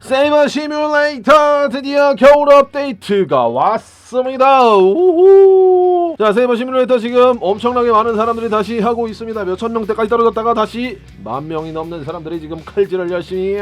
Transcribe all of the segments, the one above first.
세이버 시뮬레이터 드디어 겨울 업데이트가 왔습니다. 우후. 자, 세이버 시뮬레이터 지금 엄청나게 많은 사람들이 다시 하고 있습니다. 몇천 명대까지 떨어졌다가 다시 만 명이 넘는 사람들이 지금 칼질을 열심히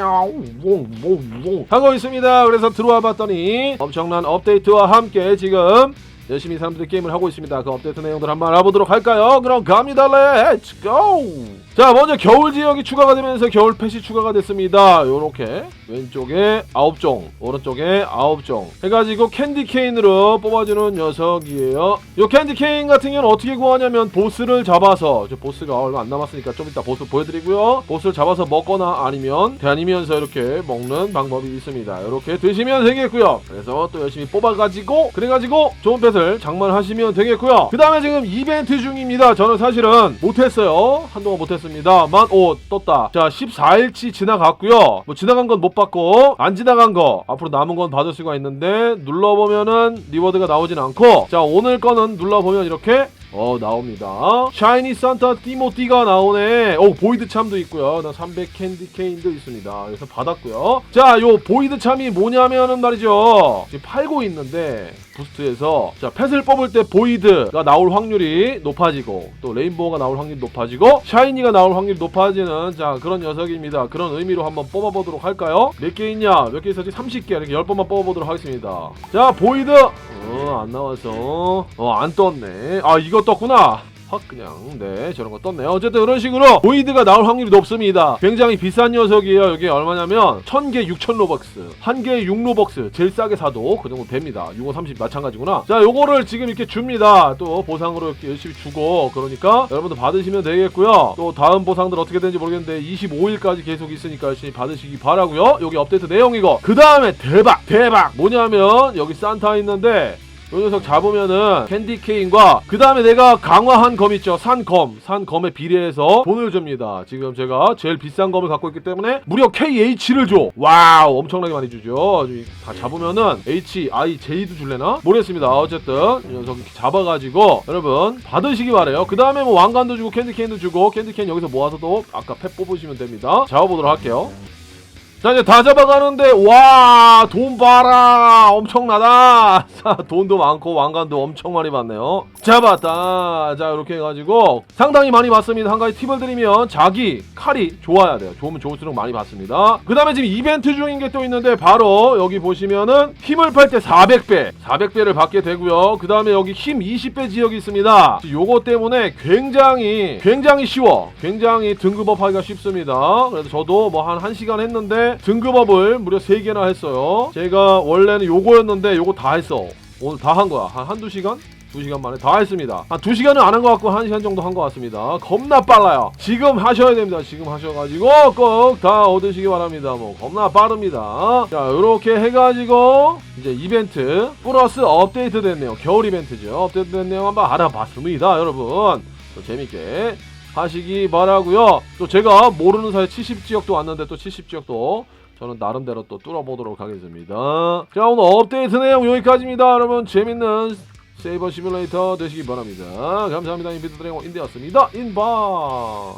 하고 있습니다. 그래서 들어와 봤더니 엄청난 업데이트와 함께 지금 열심히 사람들이 게임을 하고 있습니다. 그 업데이트 내용들 한번 알아보도록 할까요? 그럼 갑니다. 고! 자, 먼저 겨울 지역이 추가가 되면서 겨울 펫이 추가가 됐습니다. 요렇게 왼쪽에 9종, 오른쪽에 9종 해가지고 캔디 케인으로 뽑아주는 녀석이에요. 요 캔디 케인 같은 경우는 어떻게 구하냐면 보스를 잡아서 저 보스가 얼마 안 남았으니까 좀 이따 보스 보여드리고요. 보스를 잡아서 먹거나 아니면 다니면서 이렇게 먹는 방법이 있습니다. 이렇게 드시면 되겠고요. 그래서 또 열심히 뽑아가지고 그래가지고 좋은 펫을 장만하시면 되겠고요. 그 다음에 지금 이벤트 중입니다. 저는 사실은 못했어요. 한동안 못했 습니다만 오 떴다. 자 14일치 지나갔고요. 뭐 지나간 건 못 받고 안 지나간 거 앞으로 남은 건 받을 수가 있는데 눌러보면은 리워드가 나오진 않고 자 오늘 거는 눌러보면 이렇게 어 나옵니다. 샤이니 산타 띠모띠가 나오네. 오 보이드 참도 있고요. 나 300 캔디 케인도 있습니다. 그래서 받았고요. 자, 요 보이드 참이 뭐냐면은 말이죠. 지금 팔고 있는데 부스트에서 자 펫을 뽑을 때 보이드가 나올 확률이 높아지고 또 레인보우가 나올 확률이 높아지고 샤이니가 나올 확률이 높아지는 자 그런 녀석입니다. 그런 의미로 한번 뽑아보도록 할까요? 몇 개 있냐? 몇 개 있었지? 30개 이렇게 10번만 뽑아보도록 하겠습니다. 자 보이드 어, 안 나왔어. 어, 안 떴네. 아, 이거 떴구나. 확 그냥 네 저런 거 떴네요. 어쨌든 이런 식으로 보이드가 나올 확률이 높습니다. 굉장히 비싼 녀석이에요 이게. 얼마냐면 1000개 6000 로벅스. 1개에 6 로벅스. 제일 싸게 사도 그 정도 됩니다. 6530 마찬가지구나. 자 요거를 지금 이렇게 줍니다. 또 보상으로 이렇게 열심히 주고 그러니까 여러분들 받으시면 되겠고요. 또 다음 보상들 어떻게 되는지 모르겠는데 25일까지 계속 있으니까 열심히 받으시기 바라고요. 여기 업데이트 내용이고 그 다음에 대박! 대박! 뭐냐면 여기 산타 있는데 요 녀석 잡으면은 캔디 케인과 그 다음에 내가 강화한 검 있죠. 산검. 산검에 비례해서 돈을 줍니다. 지금 제가 제일 비싼 검을 갖고 있기 때문에 무려 KH를 줘. 와우 엄청나게 많이 주죠. 다 잡으면은 H, I, J도 줄래나? 모르겠습니다. 어쨌든 이 녀석 잡아가지고 여러분 받으시기 바래요. 그 다음에 뭐 왕관도 주고 캔디 케인도 주고 캔디 케인 여기서 모아서도 아까 펫 뽑으시면 됩니다. 잡아보도록 할게요 자 이제 다 잡아가는데 와 돈 봐라. 엄청나다. 자 돈도 많고 왕관도 엄청 많이 받네요. 잡았다. 자 이렇게 해가지고 상당히 많이 받습니다. 한 가지 팁을 드리면 자기 칼이 좋아야 돼요. 좋으면 좋을수록 많이 받습니다. 그 다음에 지금 이벤트 중인 게 또 있는데 바로 여기 보시면은 힘을 팔 때 400배. 400배를 받게 되고요. 그 다음에 여기 힘 20배 지역이 있습니다. 요거 때문에 굉장히 굉장히 쉬워. 굉장히 등급업 하기가 쉽습니다. 그래서 저도 뭐 한 1시간 했는데 등급업을 무려 3개나 했어요 제가 원래는 요거였는데 요거 다 했어 오늘 다 한 거야 한 한두 시간? 두 시간 만에 다 했습니다. 한두 시간은 안 한 것 같고 한 시간 정도 한 것 같습니다. 겁나 빨라요. 지금 하셔야 됩니다. 지금 하셔가지고 꼭 다 얻으시기 바랍니다. 뭐 겁나 빠릅니다. 자 이렇게 해가지고 이제 이벤트 플러스 업데이트 된 내용 겨울 이벤트죠. 업데이트 된 내용 한번 알아봤습니다. 여러분 또 재밌게 하시기 바라고요. 또 제가 모르는 사이에 70지역도 왔는데 또 70지역도 저는 나름대로 또 뚫어보도록 하겠습니다. 자 오늘 업데이트 내용 여기까지입니다. 여러분 재밌는 세이버 시뮬레이터 되시기 바랍니다. 감사합니다. 인비드 드래곤 인디였습니다. 인바